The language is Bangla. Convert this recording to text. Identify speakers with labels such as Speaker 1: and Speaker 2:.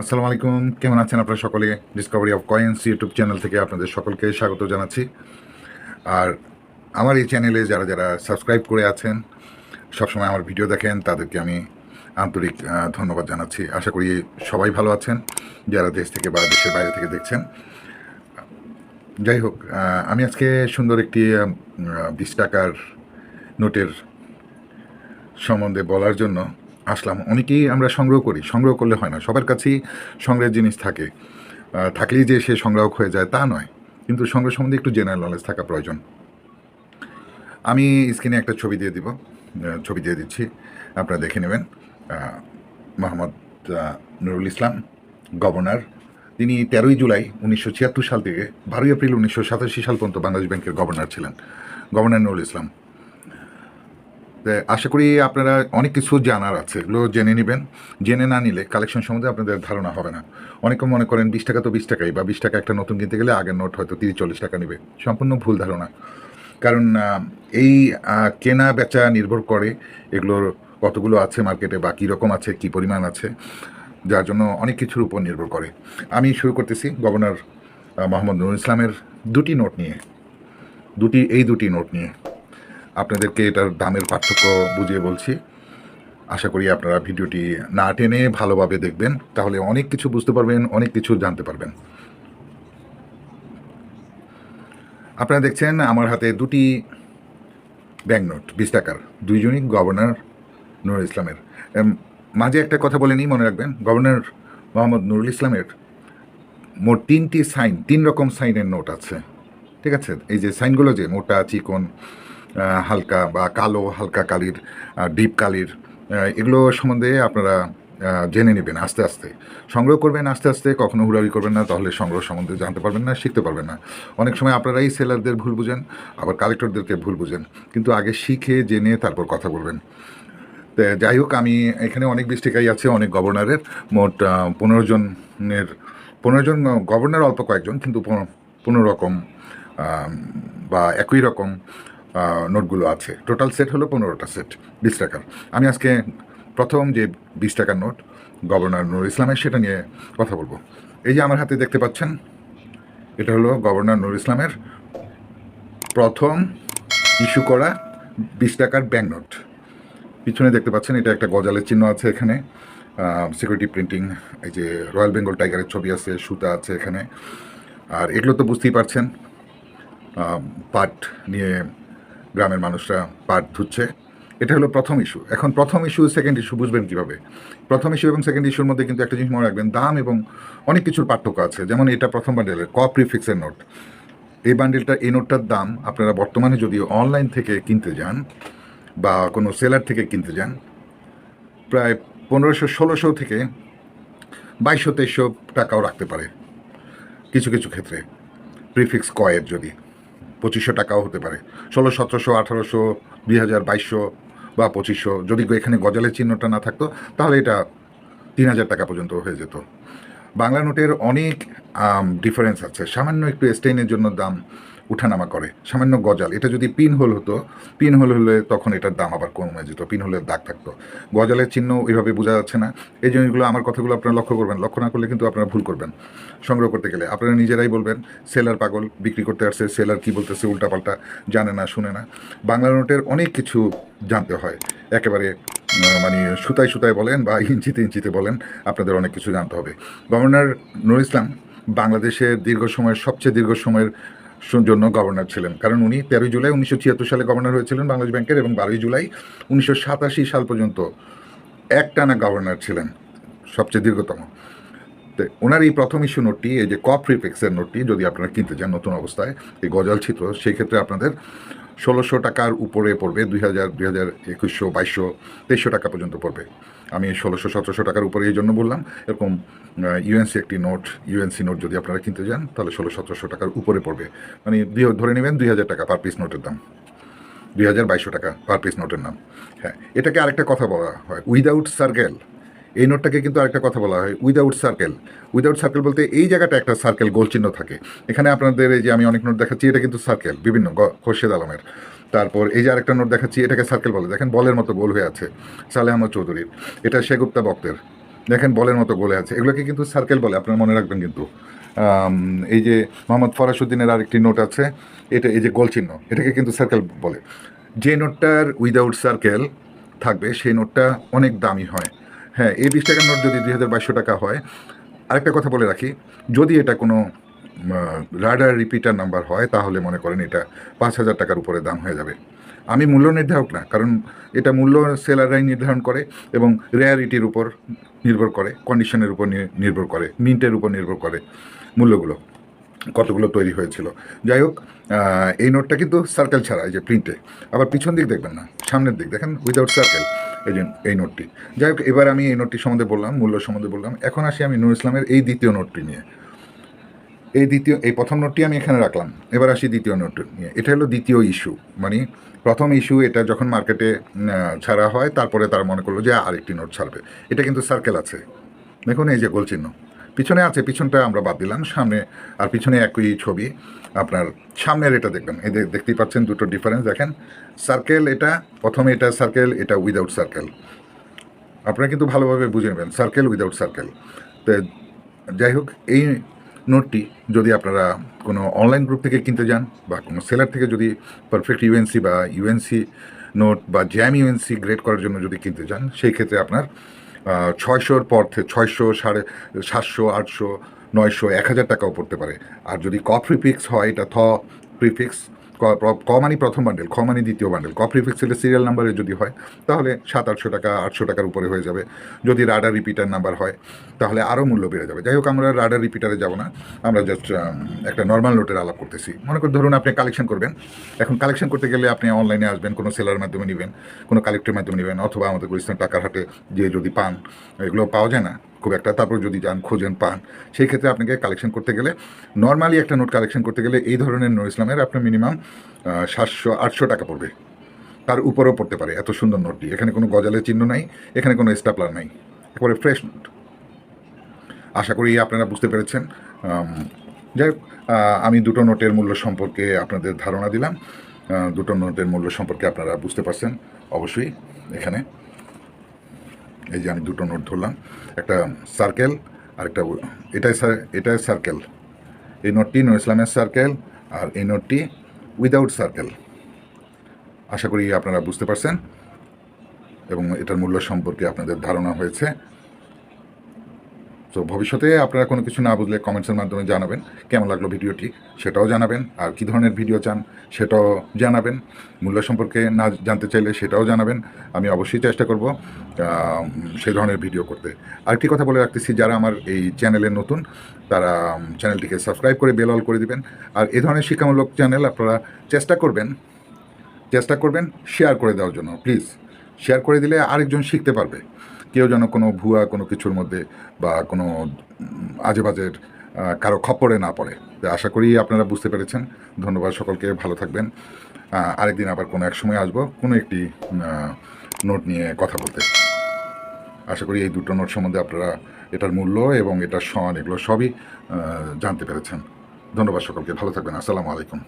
Speaker 1: আসসালামু আলাইকুম। কেমন আছেন আপনারা সকলে? Discovery of coins YouTube channel থেকে আপনাদের সকলকে স্বাগত জানাচ্ছি। আর আমার এই চ্যানেলে যারা যারা সাবস্ক্রাইব করে আছেন, সবসময় আমার ভিডিও দেখেন, তাদেরকে আমি আন্তরিক ধন্যবাদ জানাচ্ছি। আশা করি সবাই ভালো আছেন, যারা দেশ থেকে বা দেশের বাইরে থেকে দেখছেন। যাই হোক আমি আজকে সুন্দর একটি বিশ টাকার নোটের সম্বন্ধে বলার জন্য আসলাম। অনেকেই আমরা সংগ্রহ করি, সংগ্রহ করলে হয় না। সবার কাছেই সংগ্রহের জিনিস থাকে। থাকলেই যে সে সংগ্রাহক হয়ে যায় তা নয়। কিন্তু সংগ্রহ সম্বন্ধে একটু জেনারেল নলেজ থাকা প্রয়োজন। আমি স্ক্রিনে একটা ছবি দিয়ে দিব। ছবি দিয়ে দিচ্ছি। আপনারা দেখে নেবেন। মোহাম্মদ নুরুল ইসলাম, গভর্নর। তিনি তেরোই জুলাই উনিশশো ছিয়াত্তর সাল থেকে বারোই এপ্রিল উনিশশো সাতাশি সাল পর্যন্ত বাংলাদেশ ব্যাংকের গভর্নর ছিলেন। গভর্নর নুরুল ইসলাম। আশা করি আপনারা অনেক কিছু জানার আছে। এগুলো জেনে নেবেন। জেনে না নিলে কালেকশন সম্বন্ধে আপনাদের ধারণা হবে না। অনেকে মনে করেন বিশ টাকা তো বিশ টাকাই বা বিশ টাকা একটা নতুন কিনতে গেলে আগের নোট হয়তো তিরিশ চল্লিশ টাকা নেবে। সম্পূর্ণ ভুল ধারণা। কারণ এই কেনা, বেচা নির্ভর করে এগুলোর কতগুলো আছে মার্কেটে বা কী রকম আছে, কী পরিমাণ আছে, যার জন্য অনেক কিছুর উপর নির্ভর করে। আমি শুরু করতেছি গভর্নর মোহাম্মদ নুরুল ইসলামের দুটি নোট নিয়ে। দুটি, এই দুটি নোট নিয়ে। আপনাদেরকে এটার দামের পার্থক্য বুঝিয়ে বলছি। আশা করি আপনারা ভিডিওটি না টেনে ভালোভাবে দেখবেন, তাহলে অনেক কিছু বুঝতে পারবেন, অনেক কিছু জানতে পারবেন। আপনারা দেখছেন আমার হাতে দুটি ব্যাংক নোট, বিশ টাকার। দুইজনই গভর্নর নুরুল ইসলামের। মাঝে একটা কথা বলে নিই, মনে রাখবেন, গভর্নর মোহাম্মদ নুরুল ইসলামের মোট তিনটি সাইন, তিন রকম সাইনের নোট আছে। ঠিক আছে? এই যে সাইনগুলো যে, মোটা, চিকন হালকা বা কালো, হালকা কালির ডিপ কালির এগুলো সম্বন্ধে আপনারা জেনে নেবেন আস্তে আস্তে। সংগ্রহ করবেন আস্তে আস্তে, কখনো হুড়াহুড়ি করবেন না, তাহলে সংগ্রহ সম্বন্ধে জানতে পারবেন না, শিখতে পারবেন না। অনেক সময় আপনারাই সেলারদের ভুল বুঝেন, আবার কালেক্টরদেরকে ভুল বুঝেন, কিন্তু আগে শিখে, জেনে তারপর কথা বলবেন। যাই হোক, আমি এখানে অনেক ডিস্ট্রিক্টাই আছে, অনেক গভর্নরের, মোট পনেরো জনের, পনেরো জন, গভর্নর অল্প কয়েকজন, কিন্তু পনেরো- রকম বা একই রকম নোটগুলো আছে। টোটাল সেট হলো পনেরোটা সেট বিশ টাকার। আমি আজকে প্রথম যে বিশ টাকার নোট, গভর্নর নুরুল ইসলামের, সেটা নিয়ে কথা বলব। এই যে আমার হাতে দেখতে পাচ্ছেন, এটা হলো গভর্নর নুরুল ইসলামের প্রথম ইস্যু করা বিশ টাকার ব্যাঙ্ক নোট পিছনে দেখতে পাচ্ছেন, এটা একটা গজালের চিহ্ন আছে এখানে। সিকিউরিটি প্রিন্টিং এই যে রয়্যাল বেঙ্গল টাইগারের ছবি আছে, সুতা আছে এখানে। আর এগুলো তো বুঝতেই পারছেন পাট নিয়ে গ্রামের মানুষরা পাট ধুচ্ছে। এটা হলো প্রথম ইস্যু এখন প্রথম ইস্যু সেকেন্ড ইস্যু বুঝবেন কীভাবে? প্রথম ইস্যু এবং সেকেন্ড ইস্যুর মধ্যে কিন্তু একটা জিনিস মনে রাখবেন, দাম এবং অনেক কিছুর পার্থক্য আছে। যেমন এটা প্রথম বান্ডেলের ক প্রিফিক্সের নোট এই বান্ডেলটা এই নোটটার দাম আপনারা বর্তমানে যদি অনলাইন থেকে কিনতে যান বা কোনো সেলার থেকে কিনতে যান, প্রায় পনেরোশো, ষোলোশো থেকে বাইশশো, তেইশশো টাকাও রাখতে পারে। কিছু কিছু ক্ষেত্রে। প্রিফিক্স কয়ের যদি। পঁচিশশো টাকাও হতে পারে। ষোলো, সতেরোশো, আঠারোশো, দুই হাজার, বাইশশো বা পঁচিশশো যদি এখানে গজালের চিহ্নটা না থাকতো, তাহলে এটা তিন হাজার টাকা পর্যন্ত হয়ে যেত। বাংলা নোটের অনেক ডিফারেন্স আছে। সামান্য একটু স্টেইনের জন্য দাম উঠানামা করে, সামান্য গজাল। এটা যদি পিন হোল হতো, পিন হোল হলে তখন এটার দাম আবার কমে যেত, পিন হোলের দাগ থাকতো। গজালের চিহ্ন এভাবে বোঝা যাচ্ছে না। এই জিনিসগুলো আমার কথাগুলো আপনারা লক্ষ্য করবেন। লক্ষ্য না করলে কিন্তু আপনারা ভুল করবেন। সংগ্রহ করতে গেলে আপনারা নিজেরাই বলবেন, সেলার পাগল বিক্রি করতে আসছে, সেলার কি বলতেছে, উল্টাপাল্টা জানে না, শুনে না। বাংলা নোটের অনেক কিছু জানতে হয়। একেবারে মানে সুতায় সুতায় বলেন বা ইঞ্চিতে ইঞ্চিতে বলেন, আপনাদের অনেক কিছু জানতে হবে। গভর্নর নুর ইসলাম বাংলাদেশের দীর্ঘ সময়ের, সবচেয়ে দীর্ঘ সময়ের জন্য গভর্নর ছিলেন। কারণ উনি তেরোই জুলাই উনিশশো ছিয়াত্তর সালে গভর্নর হয়েছিলেন বাংলাদেশ ব্যাংকের এবং বারোই জুলাই উনিশশো সাতাশি সাল পর্যন্ত একটানা গভর্নর ছিলেন, সবচেয়ে দীর্ঘতম। ওনার এই প্রথম ইস্যু নোটটি, এই যে কপ প্রিফিক্সের নোটটি, যদি আপনারা কিনতে চান নতুন অবস্থায়, এই গজাল চিত্র, সেই ক্ষেত্রে আপনাদের ষোলোশো টাকার উপরে পড়বে, দুই হাজার দুই হাজার একুশশো, বাইশশো, তেইশশো টাকা পর্যন্ত পড়বে। আমি ষোলোশো, সতেরোশো টাকার উপরে এই জন্য বললাম, এরকম ইউএনসি একটি নোট ইউএনসি নোট যদি আপনারা কিনতে যান তাহলে ষোলো, সতেরোশো টাকার উপরে পড়বে। মানে ধরে নেবেন দুই হাজার টাকা পার পিস নোটের দাম। দুই হাজার বাইশশো টাকা পার পিস নোটের নাম। হ্যাঁ এটাকে আরেকটা কথা বলা হয় উইদাউট সার্কেল এই নোটটাকে কিন্তু আরেকটা কথা বলা হয় উইদাউট সার্কেল উইদাউট সার্কেল বলতে এই জায়গাটা একটা সার্কেল গোল চিহ্ন থাকে। এখানে আপনাদের এই যে আমি অনেক নোট দেখাচ্ছি, এটা কিন্তু সার্কেল বিভিন্ন খোরশেদ আলমের। তারপর এই যে আরেকটা নোট দেখাচ্ছি, এটাকে সার্কেল বলে। দেখেন, বলের মতো গোল হয়ে আছে সালে আহমদ চৌধুরীর। এটা শেগুপ্তা বক্তের দেখেন, বলের মতো গোলে আছে। এগুলোকে কিন্তু সার্কেল বলে, আপনারা মনে রাখবেন কিন্তু। এই যে মোহাম্মদ ফরাসুদ্দিনের আরেকটি নোট আছে, এটা এই যে গোল চিহ্ন, এটাকে কিন্তু সার্কেল বলে। যে নোটটার উইদাউট সার্কেল থাকবে, সেই নোটটা অনেক দামি হয়। হ্যাঁ এই বিশ টাকার নোট যদি দুই হাজার বাইশশো টাকা হয়, আরেকটা কথা বলে রাখি, যদি এটা কোনো রাডার রিপিটার নাম্বার হয়, তাহলে মনে করেন এটা পাঁচ হাজার টাকার উপরে দাম হয়ে যাবে। আমি মূল্য নির্ধারক না, কারণ এটা মূল্য সেলাররাই নির্ধারণ করে এবং রেয়ারিটির উপর নির্ভর করে, কন্ডিশনের উপর নির্ভর করে, মিন্টের উপর নির্ভর করে মূল্যগুলো, কতগুলো তৈরি হয়েছিল। যাই হোক এই নোটটা কিন্তু সার্কেল ছাড়া, এই যে প্রিন্টে আবার পিছন দিক দেখবেন না, সামনের দিক, দেখেন উইদাউট সার্কেল এই যে, এই নোটটি। যাই হোক, এবার আমি এই নোটটি সম্বন্ধে বললাম, মূল্য সম্বন্ধে বললাম। এখন আসি আমি নুর ইসলামের এই দ্বিতীয় নোটটি নিয়ে। এই দ্বিতীয়, এই প্রথম নোটটি আমি এখানে রাখলাম। এবার আসি দ্বিতীয় নোট নিয়ে। এটা হলো দ্বিতীয় ইস্যু। মানে প্রথম ইস্যু, এটা যখন মার্কেটে ছাড়া হয়, তারপরে তারা মনে করল যে আরেকটি নোট ছাড়বে। এটা কিন্তু সার্কেল আছে। দেখুন এই যে গোল চিহ্ন। পিছনে আছে, পিছনটা আমরা বাদ দিলাম, সামনে আর পিছনে একই ছবি। আপনার সামনের এটা দেখবেন, এই দেখতেই পাচ্ছেন দুটো ডিফারেন্স দেখেন। সার্কেল এটা, প্রথমে এটা সার্কেল এটা উইদাউট সার্কেল আপনারা কিন্তু ভালোভাবে বুঝে নেবেন সার্কেল উইদাউট সার্কেল তো যাই হোক, এই নোটটি যদি আপনারা কোনো অনলাইন গ্রুপ থেকে কিনতে যান বা কোনো সেলার থেকে যদি পারফেক্ট ইউএনসি বা ইউএনসি নোট বা জ্যাম ইউএনসি গ্রেড করার জন্য যদি কিনতে যান, সেই ক্ষেত্রে আপনার ছয়শোর পর থেকে ছয়শো সাড়ে, সাতশো, আটশো, নয়শো, এক হাজার টাকাও পড়তে পারে। আর যদি ক, প্রিফিক্স হয়, এটা থ, প্রিফিক্স ক মানি প্রথম বান্ডেল খ মানি দ্বিতীয় বান্ডেল ক প্রিফিক্স হলে সিরিয়াল নাম্বারে যদি হয়, তাহলে সাত, আটশো টাকা, আটশো টাকার উপরে হয়ে যাবে। যদি রাডার রিপিটার নাম্বার হয়, তাহলে আরও মূল্য বেড়ে যাবে। যাই হোক আমরা রাডার রিপিটারে যাব না। আমরা জাস্ট একটা নর্মাল নোটের আলাপ করতেছি। মনে করি, ধরুন আপনি কালেকশন করবেন। এখন কালেকশন করতে গেলে আপনি অনলাইনে আসবেন, কোনো সেলার মাধ্যমে নেবেন, কোনো কালেক্টের মাধ্যমে নেবেন, অথবা আমাদের গুলিস্তান টাকার হাটে যে যদি পান, এগুলো পাওয়া যায় না। খুব একটা, তারপর যদি যান, খোঁজেন, পান, সেই ক্ষেত্রে আপনাকে কালেকশন করতে গেলে নর্মালি একটা নোট কালেকশন করতে গেলে এই ধরনের নোট ইসলামের আপনার মিনিমাম সাতশো, আটশো টাকা পড়বে। তার উপরেও পড়তে পারে, এত সুন্দর নোটটি এখানে কোনো গজালের চিহ্ন নাই, এখানে কোনো স্টাপলার নাই। একেবারে ফ্রেশ নোট আশা করি আপনারা বুঝতে পেরেছেন। যাই আমি দুটো নোটের মূল্য সম্পর্কে আপনাদের ধারণা দিলাম। দুটো নোটের মূল্য সম্পর্কে আপনারা বুঝতে পারছেন, অবশ্যই এখানে। এই যে আমি দুটো নোট ধরলাম। একটা সার্কেল আর একটা এটাই এটাই সার্কেল এই নোটটি নুর ইসলামের সার্কেল আর এই নোটটি উইদাউট সার্কেল আশা করি আপনারা বুঝতে পারছেন এবং এটার মূল্য সম্পর্কে আপনাদের ধারণা হয়েছে। তো ভবিষ্যতে আপনারা কোনো কিছু না বুঝলে কমেন্টসের মাধ্যমে জানাবেন, কেমন লাগল ভিডিওটি সেটাও জানাবেন, আর কী ধরনের ভিডিও চান সেটাও জানাবেন, মূল্য সম্পর্কে না জানতে চাইলে সেটাও জানাবেন, আমি অবশ্যই চেষ্টা করব সেই ধরনের ভিডিও করতে। আরেকটি কথা বলে রাখতেছি, যারা আমার এই চ্যানেলে নতুন, তারা চ্যানেলটিকে সাবস্ক্রাইব করে বেল অল করে দিবেন, আর এ ধরনের শিক্ষামূলক চ্যানেল আপনারা চেষ্টা করবেন চেষ্টা করবেন শেয়ার করে দেওয়ার জন্য প্লিজ শেয়ার করে দিলে আরেকজন শিখতে পারবে। কেউ যেন কোনো ভুয়া কোনো কিছুর মধ্যে বা কোনো উম, আজে বাজের আহ, কারও খপ্পরে না পড়ে। আশা করি আপনারা বুঝতে পেরেছেন। ধন্যবাদ সকলকে ভালো থাকবেন। আরেকদিন আবার কোনো এক সময় আসব কোনো একটি নোট নিয়ে কথা বলতে। আশা করি এই দুটো নোট সম্বন্ধে আপনারা এটার মূল্য এবং এটার সন এগুলো সবই জানতে পেরেছেন। ধন্যবাদ সকলকে ভালো থাকবেন। আসসালামু আলাইকুম।